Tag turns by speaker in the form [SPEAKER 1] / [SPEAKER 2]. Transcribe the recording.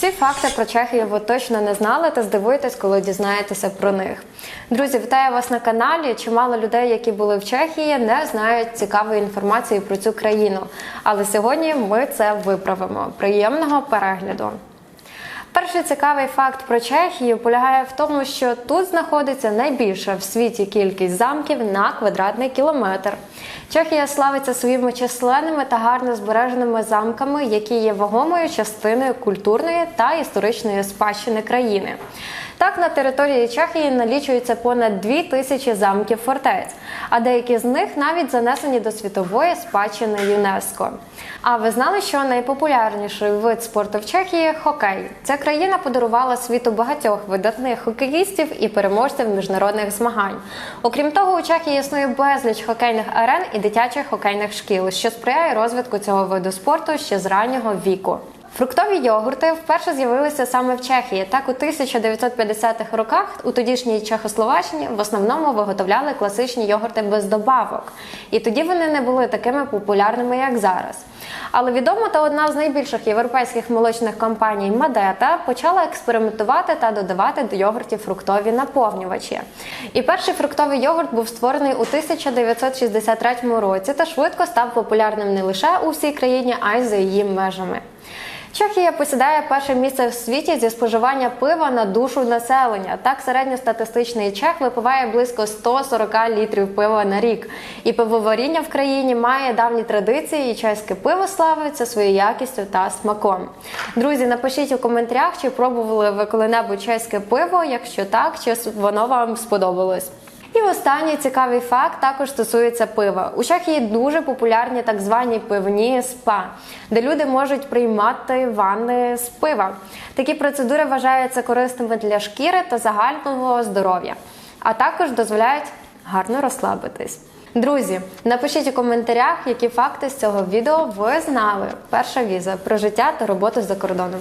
[SPEAKER 1] Ці факти про Чехію ви точно не знали та здивуєтесь, коли дізнаєтеся про них. Друзі, вітаю вас на каналі. Чимало людей, які були в Чехії, не знають цікавої інформації про цю країну. Але сьогодні ми це виправимо. Приємного перегляду! Перший цікавий факт про Чехію полягає в тому, що тут знаходиться найбільша в світі кількість замків на квадратний кілометр. Чехія славиться своїми численними та гарно збереженими замками, які є вагомою частиною культурної та історичної спадщини країни. Так, на території Чехії налічується понад дві тисячі замків фортець, а деякі з них навіть занесені до світової спадщини ЮНЕСКО. А ви знали, що найпопулярніший вид спорту в Чехії хокей? Ця країна подарувала світу багатьох видатних хокеїстів і переможців міжнародних змагань. Окрім того, у Чехії існує безліч хокейних арен і дитячих хокейних шкіл, що сприяє розвитку цього виду спорту ще з раннього віку. Фруктові йогурти вперше з'явилися саме в Чехії. Так, у 1950-х роках у тодішній Чехословаччині в основному виготовляли класичні йогурти без добавок. І тоді вони не були такими популярними, як зараз. Але відомо та одна з найбільших європейських молочних компаній Мадета почала експериментувати та додавати до йогуртів фруктові наповнювачі. І перший фруктовий йогурт був створений у 1963 році та швидко став популярним не лише у всій країні, а й за її межами. Чехія посідає перше місце в світі зі споживання пива на душу населення. Так, середньостатистичний чех випиває близько 140 літрів пива на рік. І пивоваріння в країні має давні традиції, і чеське пиво славиться своєю якістю та смаком. Друзі, напишіть у коментарях, чи пробували ви коли-небудь чеське пиво. Якщо так, чи воно вам сподобалось. І останній цікавий факт також стосується пива. У Чехії дуже популярні так звані пивні спа, де люди можуть приймати ванни з пива. Такі процедури вважаються корисними для шкіри та загального здоров'я, а також дозволяють гарно розслабитись. Друзі, напишіть у коментарях, які факти з цього відео ви знали. Перша віза про життя та роботу за кордоном.